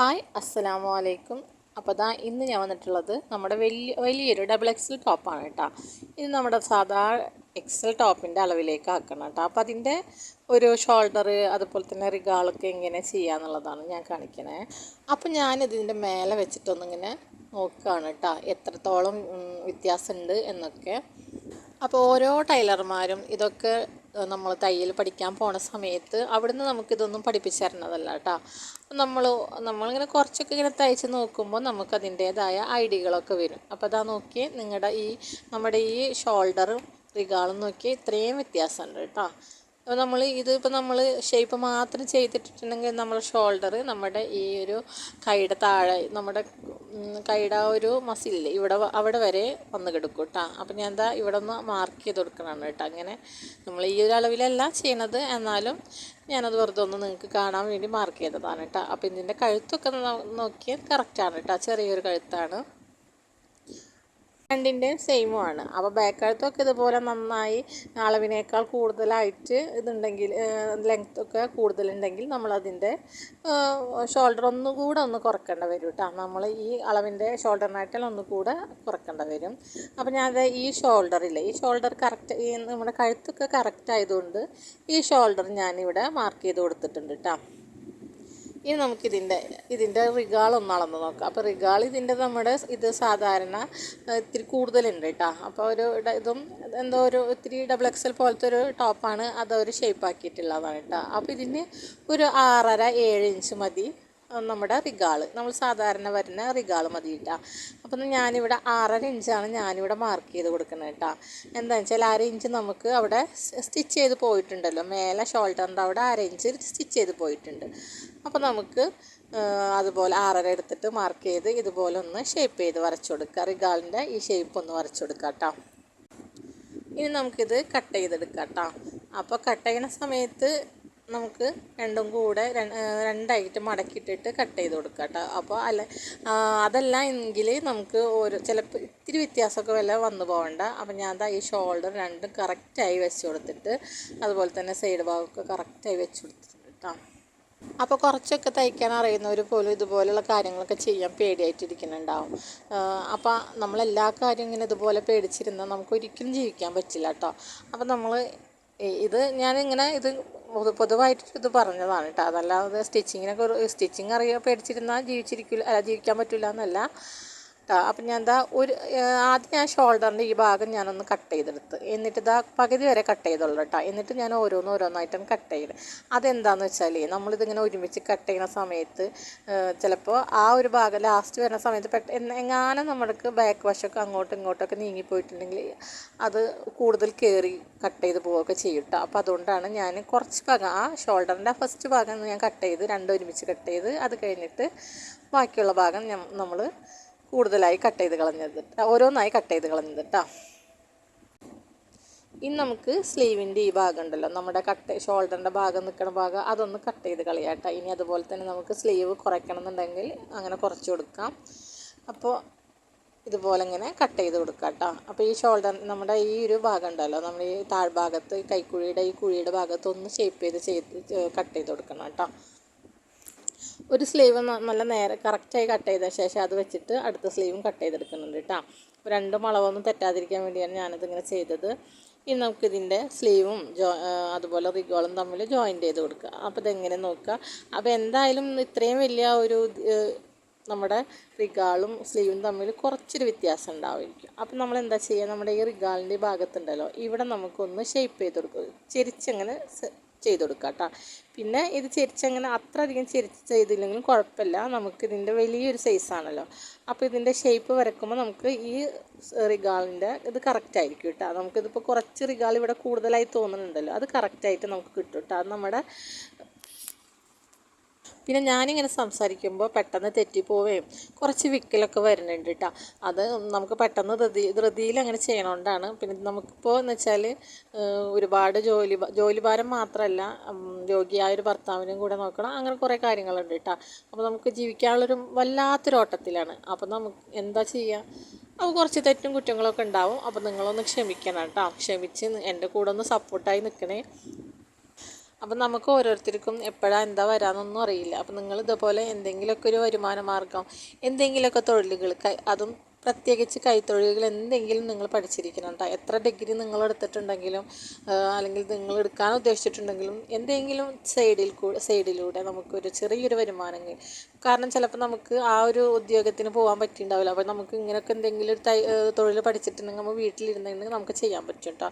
Hi അസ്സലാമു അലൈക്കും അപ്പോൾ ദാ ഇന്ന് ഞാൻ വന്നിട്ടുള്ളത് നമ്മുടെ വലിയ വലിയൊരു ഡബിൾ എക്സൽ ടോപ്പാണ് കേട്ടോ ഇത് നമ്മുടെ സാധാ എക്സൽ ടോപ്പിന്റെ അളവിലേക്ക് ആക്കണം കേട്ടോ അപ്പോൾ അതിന്റെ ഒരു ഷോൾഡർ അതുപോലെ തന്നെ റിഗാളൊക്കെ എങ്ങനെ ചെയ്യാന്നുള്ളതാണ് ഞാൻ കാണിക്കണേ. അപ്പോൾ ഞാനിതിന്റെ മേലെ വെച്ചിട്ടൊന്നിങ്ങനെ നോക്കുകയാണ് കേട്ടോ എത്രത്തോളം വ്യത്യാസമുണ്ട് എന്നൊക്കെ. അപ്പോൾ ഓരോ ടൈലർമാരും ഇതൊക്കെ നമ്മൾ തയ്യൽ പഠിക്കാൻ പോണ സമയത്ത് അവിടുന്ന് നമുക്കിതൊന്നും പഠിപ്പിച്ചു തരണതല്ല കേട്ടോ നമ്മൾ നമ്മളിങ്ങനെ കുറച്ചൊക്കെ ഇങ്ങനെ തയ്ച്ച് നോക്കുമ്പോൾ നമുക്ക് അതിന്റേതായ ഐഡിയകളൊക്കെ വരും. അപ്പോൾ അതാ നോക്കി നിങ്ങളുടെ ഈ നമ്മുടെ ഈ ഷോൾഡറും റിഗാളും നോക്കി ഇത്രയും വ്യത്യാസമുണ്ട് കേട്ടോ അപ്പോൾ നമ്മൾ ഇതിപ്പോൾ നമ്മൾ ഷേപ്പ് മാത്രം ചെയ്തിട്ടുണ്ടെങ്കിൽ നമ്മൾ ഷോൾഡർ നമ്മുടെ ഈ ഒരു കൈയുടെ താഴെ നമ്മുടെ കൈയുടെ ആ ഒരു മസിലില്ലേ ഇവിടെ അവിടെ വരെ വന്ന് കിടക്കും കേട്ടോ അപ്പം ഞാൻ എന്താ ഇവിടെ ഒന്ന് മാർക്ക് ചെയ്ത് കൊടുക്കണം കേട്ടോ അങ്ങനെ നമ്മൾ ഈ ഒരു അളവിലല്ല ചെയ്യണത് എന്നാലും ഞാനത് വെറുതെ ഒന്ന് നിങ്ങൾക്ക് കാണാൻ വേണ്ടി മാർക്ക് ചെയ്തതാണ് കേട്ടോ അപ്പം ഇതിന്റെ കഴുത്തൊക്കെ നോക്കിയാൽ കറക്റ്റാണ് കേട്ടോ ചെറിയൊരു കഴുത്താണ്. രണ്ടിന്റെയും സെയിമുമാണ് അപ്പോൾ ബാക്ക് കഴുത്തൊക്കെ ഇതുപോലെ നന്നായി അളവിനേക്കാൾ കൂടുതലായിട്ട് ഇതുണ്ടെങ്കിൽ ലെങ്ത്തൊക്കെ കൂടുതലുണ്ടെങ്കിൽ നമ്മളതിന്റെ ഷോൾഡർ ഒന്നുകൂടെ ഒന്ന് കുറക്കേണ്ട വരും കേട്ടോ നമ്മൾ ഈ അളവിന്റെ ഷോൾഡറിനായിട്ടാൽ ഒന്നുകൂടെ കുറക്കേണ്ട വരും. അപ്പോൾ ഞാനത് ഈ ഷോൾഡറിൽ ഈ ഷോൾഡർ കറക്റ്റ് ഈ നമ്മുടെ കഴുത്തൊക്കെ കറക്റ്റ് ആയതുകൊണ്ട് ഈ ഷോൾഡർ ഞാനിവിടെ മാർക്ക് ചെയ്ത് കൊടുത്തിട്ടുണ്ട് കേട്ടോ ഇനി നമുക്കിതിന്റെ ഇതിന്റെ റിഗാൾ ഒന്ന് അളന്ന് നോക്കാം. അപ്പോൾ റിഗാൾ ഇതിന്റെ നമ്മുടെ ഇത് സാധാരണ ഇത്തിരി കൂടുതലുണ്ട് കേട്ടോ. അപ്പോൾ ഒരു ഇതും എന്തോ ഒരു ഇത്തിരി ഡബിൾ എക്സൽ പോലത്തെ ഒരു ടോപ്പാണ്. അതൊരു ഷേപ്പ് ആക്കിയിട്ടുള്ളതാണ് കേട്ടോ. അപ്പോൾ ഇതിന് ഒരു ആറര ഏഴ് ഇഞ്ച് മതി. നമ്മുടെ റിഗാൾ. നമ്മൾ സാധാരണ വരുന്ന റിഗാൾ മതി കേട്ടോ അപ്പം ഞാനിവിടെ ആറര ഇഞ്ചാണ് ഞാനിവിടെ മാർക്ക് ചെയ്ത് കൊടുക്കുന്നത് കേട്ടോ എന്താണെന്ന് വെച്ചാൽ അര ഇഞ്ച് നമുക്ക് അവിടെ സ്റ്റിച്ച് ചെയ്ത് പോയിട്ടുണ്ടല്ലോ. മേലെ ഷോൾഡറിന്റെ അവിടെ അര ഇഞ്ച് സ്റ്റിച്ച് ചെയ്ത് പോയിട്ടുണ്ട്. അപ്പോൾ നമുക്ക് അതുപോലെ ആറര എടുത്തിട്ട് മാർക്ക് ചെയ്ത് ഇതുപോലെ ഒന്ന് ഷേപ്പ് ചെയ്ത് വരച്ചു കൊടുക്കുക റിഗാളിന്റെ ഈ ഷേപ്പ് ഒന്ന് വരച്ചു കൊടുക്കുക കേട്ടോ ഇനി നമുക്കിത് കട്ട് ചെയ്തെടുക്കാം കേട്ടോ അപ്പോൾ കട്ട് ചെയ്യുന്ന സമയത്ത് നമുക്ക് രണ്ടും കൂടെ രണ്ടായിട്ട് മടക്കിയിട്ടിട്ട് കട്ട് ചെയ്ത് കൊടുക്കുക കേട്ടോ അപ്പോൾ അല്ല അതല്ല എങ്കിൽ നമുക്ക് ഒരു ചിലപ്പോൾ ഇത്തിരി വ്യത്യാസമൊക്കെ വല്ല വന്നു പോകണ്ട അപ്പോൾ ഞാൻ ദാ ഈ ഷോൾഡർ രണ്ടും കറക്റ്റായി വെച്ച് കൊടുത്തിട്ട് അതുപോലെ തന്നെ സൈഡ് ഭാഗമൊക്കെ കറക്റ്റായി വെച്ച് കൊടുത്തിട്ടുണ്ട് കേട്ടോ അപ്പോൾ കുറച്ചൊക്കെ തയ്ക്കാൻ അറിയുന്നവർ പോലും ഇതുപോലെയുള്ള കാര്യങ്ങളൊക്കെ ചെയ്യാൻ പേടിയായിട്ടിരിക്കുന്നുണ്ടാവും. അപ്പോൾ നമ്മളെല്ലാ കാര്യവും ഇങ്ങനെ ഇതുപോലെ പേടിച്ചിരുന്നാൽ നമുക്ക് ഒരിക്കലും ജീവിക്കാൻ പറ്റില്ല കേട്ടോ അപ്പോൾ നമ്മൾ ഇത് ഞാനിങ്ങനെ ഇത് പൊതുവായിട്ട് ഇത് പറഞ്ഞതാണ് കേട്ടോ അതല്ലാതെ സ്റ്റിച്ചിങ്ങിനൊക്കെ സ്റ്റിച്ചിങ് അറിയാൻ പേടിച്ചിരുന്നാൽ ജീവിച്ചിരിക്കില്ല അല്ല ജീവിക്കാൻ പറ്റില്ല എന്നല്ല കേട്ടോ. അപ്പം ഞാൻ എന്താ ഒരു ആദ്യം ഞാൻ ഷോൾഡറിന്റെ ഈ ഭാഗം ഞാനൊന്ന് കട്ട് ചെയ്തെടുത്ത്. എന്നിട്ട് ഇതാ പകുതി വരെ കട്ട് ചെയ്തുള്ളൂ കേട്ടോ. എന്നിട്ട് ഞാൻ ഓരോന്ന് ഓരോന്നായിട്ടും കട്ട് ചെയ്ത് അതെന്താണെന്ന് വെച്ചാൽ നമ്മളിതിങ്ങനെ ഒരുമിച്ച് കട്ട് ചെയ്യുന്ന സമയത്ത് ചിലപ്പോൾ ആ ഒരു ഭാഗം ലാസ്റ്റ് വരുന്ന സമയത്ത് പെട്ട എങ്ങാനും നമ്മൾക്ക് ബാക്ക് വശമൊക്കെ അങ്ങോട്ടും ഇങ്ങോട്ടൊക്കെ നീങ്ങിപ്പോയിട്ടുണ്ടെങ്കിൽ അത് കൂടുതൽ കയറി കട്ട് ചെയ്ത് പോവുകയൊക്കെ ചെയ്യും കേട്ടോ. അപ്പോൾ അതുകൊണ്ടാണ് ഞാൻ കുറച്ച് ഭാഗം ആ ഷോൾഡറിന്റെ ഫസ്റ്റ് ഭാഗം ഞാൻ കട്ട് ചെയ്ത് രണ്ടും ഒരുമിച്ച് കട്ട് ചെയ്ത് അത് കഴിഞ്ഞിട്ട് ബാക്കിയുള്ള ഭാഗം നമ്മൾ കൂടുതലായി കട്ട് ചെയ്ത് കളഞ്ഞത് ഓരോന്നായി കട്ട് ചെയ്ത് കളഞ്ഞത് കേട്ടോ ഇനി നമുക്ക് സ്ലീവിന്റെ ഈ ഭാഗം ഉണ്ടല്ലോ. നമ്മുടെ കട്ട് ഷോൾഡറിന്റെ ഭാഗം നിൽക്കുന്ന ഭാഗം അതൊന്ന് കട്ട് ചെയ്ത് കളയാട്ടോ ഇനി അതുപോലെ തന്നെ നമുക്ക് സ്ലീവ് കുറയ്ക്കണം എന്നുണ്ടെങ്കിൽ അങ്ങനെ കുറച്ച് കൊടുക്കാം. അപ്പോൾ ഇതുപോലെ ഇങ്ങനെ കട്ട് ചെയ്ത് കൊടുക്കാം കേട്ടോ അപ്പോൾ ഈ ഷോൾഡർ നമ്മുടെ ഈ ഒരു ഭാഗം ഉണ്ടല്ലോ. നമ്മുടെ ഈ താഴ്ഭാഗത്ത് കൈക്കുഴിയുടെ ഈ കുഴിയുടെ ഭാഗത്ത് ഒന്ന് ഷേപ്പ് ചെയ്ത് ചെയ്ത് കട്ട് ചെയ്ത് കൊടുക്കണം കേട്ടോ ഒരു സ്ലീവ് നല്ല നേരെ കറക്റ്റായി കട്ട് ചെയ്ത ശേഷം അത് വെച്ചിട്ട് അടുത്ത സ്ലീവും കട്ട് ചെയ്തെടുക്കുന്നുണ്ട് കേട്ടോ അപ്പോൾ രണ്ടും അളവൊന്നും തെറ്റാതിരിക്കാൻ വേണ്ടിയാണ് ഞാനതിങ്ങനെ ചെയ്തത്. ഇനി നമുക്കിതിന്റെ സ്ലീവും ജോ അതുപോലെ റിഗോളും തമ്മിൽ ജോയിന്റ് ചെയ്ത് കൊടുക്കുക അപ്പോൾ ഇതെങ്ങനെ നോക്കുക അപ്പോൾ എന്തായാലും ഇത്രയും വലിയ ഒരു നമ്മുടെ റിഗാളും സ്ലീവും തമ്മിൽ കുറച്ചൊരു വ്യത്യാസം ഉണ്ടാവുമായിരിക്കും. അപ്പം നമ്മൾ എന്താ ചെയ്യുക? നമ്മുടെ ഈ റിഗാളിന്റെ ഭാഗത്തുണ്ടല്ലോ ഇവിടെ നമുക്കൊന്ന് ഷേപ്പ് ചെയ്ത് കൊടുക്കുക ചെരിച്ചങ്ങനെ ചെയ്ത് കൊടുക്കുക കേട്ടോ പിന്നെ ഇത് ചെരിച്ചങ്ങനെ അത്ര അധികം ചെരിച്ച് ചെയ്തില്ലെങ്കിലും കുഴപ്പമില്ല. നമുക്ക് ഇതിന്റെ വലിയൊരു സൈസാണല്ലോ അപ്പോൾ ഇതിന്റെ ഷേപ്പ് വരക്കുമ്പോൾ നമുക്ക് ഈ റിഗാളിന്റെ ഇത് കറക്റ്റായിരിക്കും കേട്ടോ. നമുക്കിതിപ്പോൾ കുറച്ച് റിഗാൾ ഇവിടെ കൂടുതലായി തോന്നുന്നുണ്ടല്ലോ. അത് കറക്റ്റായിട്ട് നമുക്ക് കിട്ടും കേട്ടോ. അത് നമ്മുടെ പിന്നെ ഞാനിങ്ങനെ സംസാരിക്കുമ്പോൾ പെട്ടെന്ന് തെറ്റിപ്പോവുകയും കുറച്ച് വിക്കലൊക്കെ വരുന്നുണ്ട് കേട്ടോ അത് നമുക്ക് പെട്ടെന്ന് ധൃതി ധൃതിയിൽ അങ്ങനെ ചെയ്യണോണ്ടാണ്. പിന്നെ നമുക്കിപ്പോൾ എന്ന് വെച്ചാൽ ഒരുപാട് ജോലി ജോലിഭാരം മാത്രമല്ല രോഗിയായ ഒരു ഭർത്താവിനും കൂടെ നോക്കണം. അങ്ങനെ കുറേ കാര്യങ്ങളുണ്ട് കേട്ടോ അപ്പോൾ നമുക്ക് ജീവിക്കാനുള്ളൊരു വല്ലാത്തൊരു ഓട്ടത്തിലാണ് അപ്പോൾ നമുക്ക് എന്താ ചെയ്യുക അപ്പോൾ കുറച്ച് തെറ്റും കുറ്റങ്ങളൊക്കെ ഉണ്ടാവും. അപ്പോൾ നിങ്ങളൊന്ന് ക്ഷമിക്കണം കേട്ടോ ക്ഷമിച്ച് എന്റെ കൂടെ ഒന്ന് സപ്പോർട്ടായി നിൽക്കണേ അപ്പം നമുക്ക് ഓരോരുത്തർക്കും എപ്പോഴാണ് എന്താ വരാമെന്നൊന്നും അറിയില്ല. അപ്പം നിങ്ങൾ ഇതുപോലെ എന്തെങ്കിലുമൊക്കെ ഒരു വരുമാന മാർഗം എന്തെങ്കിലുമൊക്കെ തൊഴിലുകൾ അതും പ്രത്യേകിച്ച് കൈത്തൊഴിലുകൾ എന്തെങ്കിലും നിങ്ങൾ പഠിച്ചിരിക്കണം കേട്ടോ എത്ര ഡിഗ്രി നിങ്ങൾ എടുത്തിട്ടുണ്ടെങ്കിലും അല്ലെങ്കിൽ നിങ്ങൾ എടുക്കാൻ ഉദ്ദേശിച്ചിട്ടുണ്ടെങ്കിലും എന്തെങ്കിലും സൈഡിൽ കൂടെ സൈഡിലൂടെ നമുക്കൊരു ചെറിയൊരു വരുമാനം കാരണം ചിലപ്പോൾ നമുക്ക് ആ ഒരു ഉദ്യോഗത്തിന് പോകാൻ പറ്റിയിട്ടുണ്ടാവില്ല അപ്പോൾ നമുക്ക് ഇങ്ങനെയൊക്കെ എന്തെങ്കിലും ഒരു തൊഴിൽ പഠിച്ചിട്ടുണ്ടെങ്കിൽ നമ്മൾ വീട്ടിലിരുന്നുണ്ടെങ്കിൽ നമുക്ക് ചെയ്യാൻ പറ്റും കേട്ടോ